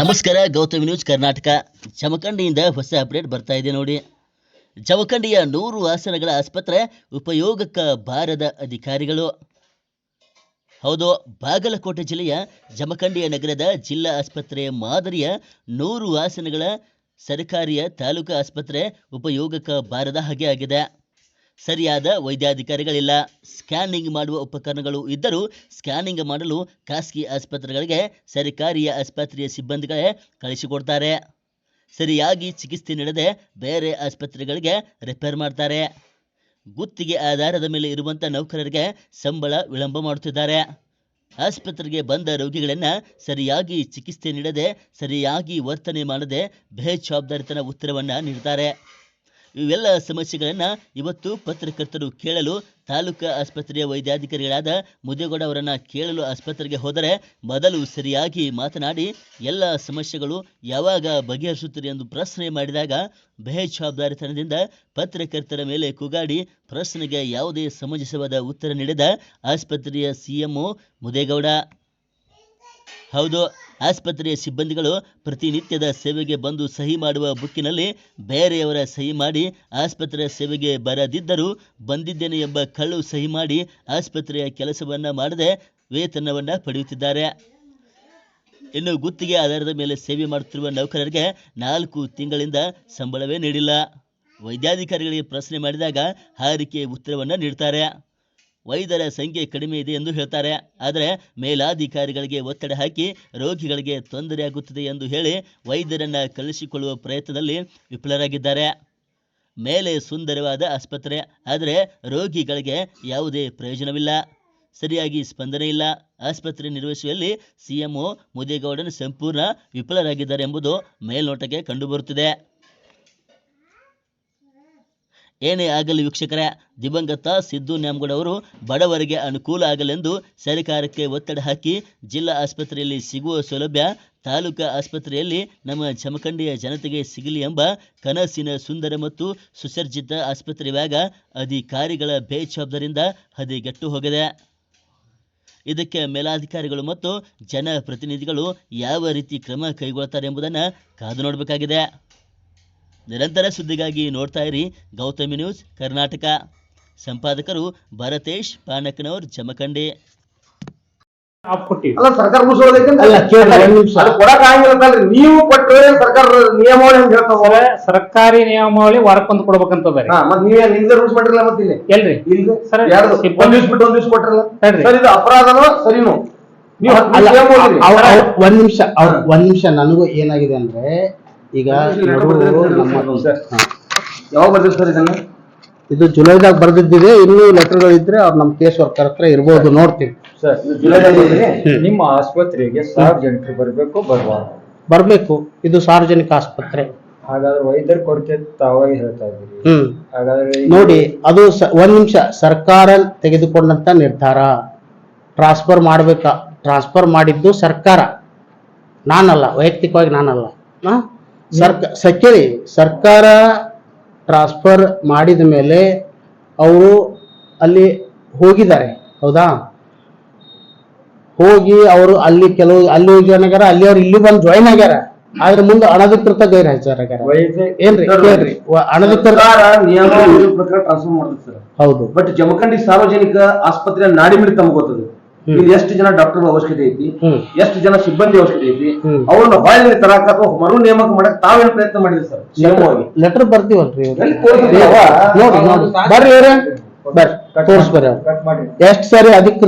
ನಮಸ್ಕಾರ ಗೌತಮ್ ನ್ಯೂಸ್ ಕರ್ನಾಟಕ. ಜಮಖಂಡಿಯಿಂದ ಹೊಸ ಅಪ್ಡೇಟ್ ಬರ್ತಾ ಇದೆ ನೋಡಿ. ಜಮಖಂಡಿಯ ನೂರು ಆಸನಗಳ ಆಸ್ಪತ್ರೆ ಉಪಯೋಗಕ್ಕ ಬಾರದ ಅಧಿಕಾರಿಗಳು. ಹೌದು ಬಾಗಲಕೋಟೆ ಜಿಲ್ಲೆಯ ಜಮಖಂಡಿಯ ನಗರದ ಜಿಲ್ಲಾ ಆಸ್ಪತ್ರೆ ಮಾದರಿಯ ನೂರು ಆಸನಗಳ ಸರ್ಕಾರಿಯ ತಾಲೂಕು ಆಸ್ಪತ್ರೆ ಉಪಯೋಗಕ್ಕ ಬಾರದ ಹಾಗೆ ಆಗಿದೆ. ಸರಿಯಾದ ವೈದ್ಯಾಧಿಕಾರಿಗಳಿಲ್ಲ. ಸ್ಕ್ಯಾನಿಂಗ್ ಮಾಡುವ ಉಪಕರಣಗಳು ಇದ್ದರೂ ಸ್ಕ್ಯಾನಿಂಗ್ ಮಾಡಲು ಖಾಸಗಿ ಆಸ್ಪತ್ರೆಗಳಿಗೆ ಸರ್ಕಾರಿಯ ಆಸ್ಪತ್ರೆಯ ಸಿಬ್ಬಂದಿಗಳೇ ಕಳಿಸಿಕೊಡ್ತಾರೆ. ಸರಿಯಾಗಿ ಚಿಕಿತ್ಸೆ ನೀಡದೆ ಬೇರೆ ಆಸ್ಪತ್ರೆಗಳಿಗೆ ರೆಫರ್ ಮಾಡ್ತಾರೆ. ಗುತ್ತಿಗೆ ಆಧಾರದ ಮೇಲೆ ಇರುವಂಥ ನೌಕರರಿಗೆ ಸಂಬಳ ವಿಳಂಬ ಮಾಡುತ್ತಿದ್ದಾರೆ. ಆಸ್ಪತ್ರೆಗೆ ಬಂದ ರೋಗಿಗಳನ್ನು ಸರಿಯಾಗಿ ಚಿಕಿತ್ಸೆ ನೀಡದೆ ಸರಿಯಾಗಿ ವರ್ತನೆ ಮಾಡದೆ ಬೇಜವಾಬ್ದಾರಿತನ ಉತ್ತರವನ್ನು ನೀಡ್ತಾರೆ. ಇವೆಲ್ಲ ಸಮಸ್ಯೆಗಳನ್ನು ಇವತ್ತು ಪತ್ರಕರ್ತರು ಕೇಳಲು ತಾಲೂಕು ಆಸ್ಪತ್ರೆಯ ವೈದ್ಯಾಧಿಕಾರಿಗಳಾದ ಮುದೇಗೌಡ ಅವರನ್ನು ಕೇಳಲು ಆಸ್ಪತ್ರೆಗೆ ಹೋದರೆ ಮೊದಲು ಸರಿಯಾಗಿ ಮಾತನಾಡಿ ಎಲ್ಲ ಸಮಸ್ಯೆಗಳು ಯಾವಾಗ ಬಗೆಹರಿಸುತ್ತೀರಿ ಎಂದು ಪ್ರಶ್ನೆ ಮಾಡಿದಾಗ ಬೇಜವಾಬ್ದಾರಿತನದಿಂದ ಪತ್ರಕರ್ತರ ಮೇಲೆ ಕುಗಾಡಿ ಪ್ರಶ್ನೆಗೆ ಯಾವುದೇ ಸಮಂಜಸವಾದ ಉತ್ತರ ನೀಡಿದ ಆಸ್ಪತ್ರೆಯ ಸಿಎಂಒ ಮುದೇಗೌಡ. ಹೌದು. ಆಸ್ಪತ್ರೆಯ ಸಿಬ್ಬಂದಿಗಳು ಪ್ರತಿನಿತ್ಯದ ಸೇವೆಗೆ ಬಂದು ಸಹಿ ಮಾಡುವ ಬುಕ್ಕಿನಲ್ಲಿ ಬೇರೆಯವರ ಸಹಿ ಮಾಡಿ ಆಸ್ಪತ್ರೆಯ ಸೇವೆಗೆ ಬರದಿದ್ದರೂ ಬಂದಿದ್ದೇನೆ ಎಂಬ ಕಳ್ಳು ಸಹಿ ಮಾಡಿ ಆಸ್ಪತ್ರೆಯ ಕೆಲಸವನ್ನು ಮಾಡದೆ ವೇತನವನ್ನು ಪಡೆಯುತ್ತಿದ್ದಾರೆ. ಇನ್ನು ಗುತ್ತಿಗೆ ಆಧಾರದ ಮೇಲೆ ಸೇವೆ ಮಾಡುತ್ತಿರುವ ನೌಕರರಿಗೆ ನಾಲ್ಕು ತಿಂಗಳಿಂದ ಸಂಬಳವೇ ನೀಡಿಲ್ಲ. ವೈದ್ಯಾಧಿಕಾರಿಗಳಿಗೆ ಪ್ರಶ್ನೆ ಮಾಡಿದಾಗ ಹಾರಿಕೆ ಉತ್ತರವನ್ನು ನೀಡ್ತಾರೆ. ವೈದ್ಯರ ಸಂಖ್ಯೆ ಕಡಿಮೆ ಇದೆ ಎಂದು ಹೇಳ್ತಾರೆ. ಆದರೆ ಮೇಲಾಧಿಕಾರಿಗಳಿಗೆ ಒತ್ತಡ ಹಾಕಿ ರೋಗಿಗಳಿಗೆ ತೊಂದರೆಯಾಗುತ್ತದೆ ಎಂದು ಹೇಳಿ ವೈದ್ಯರನ್ನು ಕಲಿಸಿಕೊಳ್ಳುವ ಪ್ರಯತ್ನದಲ್ಲಿ ವಿಫಲರಾಗಿದ್ದಾರೆ. ಮೇಲೆ ಸುಂದರವಾದ ಆಸ್ಪತ್ರೆ, ಆದರೆ ರೋಗಿಗಳಿಗೆ ಯಾವುದೇ ಪ್ರಯೋಜನವಿಲ್ಲ. ಸರಿಯಾಗಿ ಸ್ಪಂದನೆ ಇಲ್ಲ. ಆಸ್ಪತ್ರೆ ನಿರ್ವಹಿಸುವಲ್ಲಿ ಸಿಎಂಒ ಮುದೇಗೌಡನ್ ಸಂಪೂರ್ಣ ವಿಫಲರಾಗಿದ್ದಾರೆ ಎಂಬುದು ಮೇಲ್ನೋಟಕ್ಕೆ ಕಂಡುಬರುತ್ತಿದೆ. ಏನೇ ಆಗಲಿ ವೀಕ್ಷಕರೇ, ದಿವಂಗತ ಸಿದ್ದು ನ್ಯಾಮಗೌಡ ಅವರು ಬಡವರಿಗೆ ಅನುಕೂಲ ಆಗಲೆಂದು ಸರ್ಕಾರಕ್ಕೆ ಒತ್ತಡ ಹಾಕಿ ಜಿಲ್ಲಾ ಆಸ್ಪತ್ರೆಯಲ್ಲಿ ಸಿಗುವ ಸೌಲಭ್ಯ, ತಾಲೂಕಾ ಆಸ್ಪತ್ರೆಯಲ್ಲಿ ನಮ್ಮ ಜಮಖಂಡಿಯ ಜನತೆಗೆ ಸಿಗಲಿ ಎಂಬ ಕನಸಿನ ಸುಂದರ ಮತ್ತು ಸುಸರ್ಜಿತ ಆಸ್ಪತ್ರೆ ವ್ಯಾಗ ಅಧಿಕಾರಿಗಳ ಬೇಜವಾಬ್ದಾರಿಯಿಂದ ಹದಿಗೆಟ್ಟು ಹೋಗಿದೆ. ಇದಕ್ಕೆ ಮೇಲಾಧಿಕಾರಿಗಳು ಮತ್ತು ಜನಪ್ರತಿನಿಧಿಗಳು ಯಾವ ರೀತಿ ಕ್ರಮ ಕೈಗೊಳ್ತಾರೆ ಎಂಬುದನ್ನು ಕಾದು ನೋಡಬೇಕಾಗಿದೆ. ನಿರಂತರ ಸುದ್ದಿಗಾಗಿ ನೋಡ್ತಾ ಇರಿ ಗೌತಮಿ ನ್ಯೂಸ್ ಕರ್ನಾಟಕ. ಸಂಪಾದಕರು ಭರತೇಶ್ ಪಾನಕನವರ್ ಜಮಖಂಡೆ. ಅಲ್ಲ ಸರ್ಕಾರ ನೀವು ಕೊಟ್ಟರೆ ಸರ್ಕಾರ ನಿಯಮಾವಳಿ ಅಂತ ಹೇಳ್ತಾವ ಸರ್ಕಾರಿ ನಿಯಮಾವಳಿ ವಾರಕ್ಕೊಂದು ಕೊಡ್ಬೇಕಂತ ಹಾ ಮತ್ ನೀವೇ ನಿಮ್ದೇ ರೂಲ್ಸ್ ಮಾಡಿರಲ್ಲ ಮತ್ತೆ ಇಲ್ಲಿ. ಎಲ್ರಿ? ಸರ್, ಒಂದ್ ದಿವ್ಸ ಬಿಟ್ಟು ಒಂದ್ ದಿವ್ಸ ಕೊಟ್ಟಿರಲ್ಲ ಹೇಳ್ರಿ. ಸರ್ ಇದು ಅಪರಾಧನೋ ಸರಿನೋ? ನೀವು ಒಂದ್ ನಿಮಿಷ ಅವ್ರ್- ಒಂದ್ ನಿಮಿಷ ನನಗೂ ಏನಾಗಿದೆ ಅಂದ್ರೆ ಈಗ. ಯಾವಾಗ ಬರ್ತೀವಿ ಸರ್ ಇದನ್ನ? ಇದು ಜುಲೈದಾಗ ಬರ್ದಿದ್ದಿದೆ ಇನ್ನೂ ಲೆಟರ್ಗಳಿದ್ರೆ ಅವ್ರು ನಮ್ಮ ಕೇಸ್ ವರ್ಕರ್ ಹತ್ರ ಇರ್ಬೋದು ನೋಡ್ತೀವಿ. ಸರ್ ನಿಮ್ಮ ಆಸ್ಪತ್ರೆಗೆ ಸಾರ್ವಜನಿಕರು ಬರಬೇಕು ಬರಬಾರ್ದು. ಬರಬೇಕು ಇದು ಸಾರ್ವಜನಿಕ ಆಸ್ಪತ್ರೆ. ಹಾಗಾದ್ರೆ ವೈದ್ಯರ ಕೊರತೆ ತಾವಾಗಿ ಹೇಳ್ತಾ ಇದ್ದೀರಿ. ಹ್ಮ್. ಹಾಗಾದ್ರೆ ನೋಡಿ ಅದು ಸ- ಒಂದ್ ನಿಮಿಷ ಸರ್ಕಾರ ತೆಗೆದುಕೊಂಡಂತ ನಿರ್ಧಾರ. ಟ್ರಾನ್ಸ್ಫರ್ ಮಾಡ್ಬೇಕಾ? ಟ್ರಾನ್ಸ್ಫರ್ ಮಾಡಿದ್ದು ಸರ್ಕಾರ. ನಾನಲ್ಲ ವೈಯಕ್ತಿಕವಾಗಿ ನಾನಲ್ಲ. ಹಾ? ಸರ್ಕ ಸರ್ಕಾರ ಟ್ರಾನ್ಸ್ಫರ್ ಮಾಡಿದ ಮೇಲೆ ಅವರು ಅಲ್ಲಿ ಹೋಗಿದ್ದಾರೆ ಹೌದಾ? ಹೋಗಿ ಅವರು ಅಲ್ಲಿ ಕೆಲವು ಅಲ್ಲಿ ಜನಗಾರ ಅಲ್ಲಿ ಅವ್ರು ಇಲ್ಲಿ ಬಂದು ಜಾಯಿನ್ ಆಗ್ಯಾರ. ಆದ್ರೆ ಮುಂದೆ ಅನಧಿಕೃತ ಗೈರ್ ವೈದ್ಯ ಏನ್ರಿ ಕೇಳ್ರಿ. ಅನಧಿಕೃತ ಸರ್ಕಾರ ಪ್ರಕಾರ ಟ್ರಾನ್ಸ್ಫರ್ ಹೌದು. ಬಟ್ ಜಮಖಂಡಿ ಸಾರ್ವಜನಿಕ ಆಸ್ಪತ್ರೆ ನಾಡಿ ಮಿಡಿ ತಮ್ಗೆ ಗೊತ್ತದು? ಹ್ಮ್. ಇಲ್ಲಿ ಎಷ್ಟು ಜನ ಡಾಕ್ಟರ್ ಅವಶ್ಯಕತೆ ಐತಿ. ಎಷ್ಟು ಜನ ಸಿಬ್ಬಂದಿ ಅವಶ್ಯಕತೆ ಐತಿ. ಅವ್ರನ್ನ ಹೊಳೆ ತರಾಕ ಅಥವಾ ಮರು ನೇಮಕ ಮಾಡಕ್ ತಾವೇನ್ ಪ್ರಯತ್ನ ಮಾಡಿದ್ರಿ ಸರ್? ನಿಯಮವಾಗಿ ಲೆಟರ್ ಬರ್ತೀವಲ್ರಿ ತೋರಿಸಿದ್ರಿ ನೋಡಿ ಬರ್ರಿ ಬರ್ರಿ ಎಷ್ಟ್ ಸಾರಿ ಅಧಿಕೃತ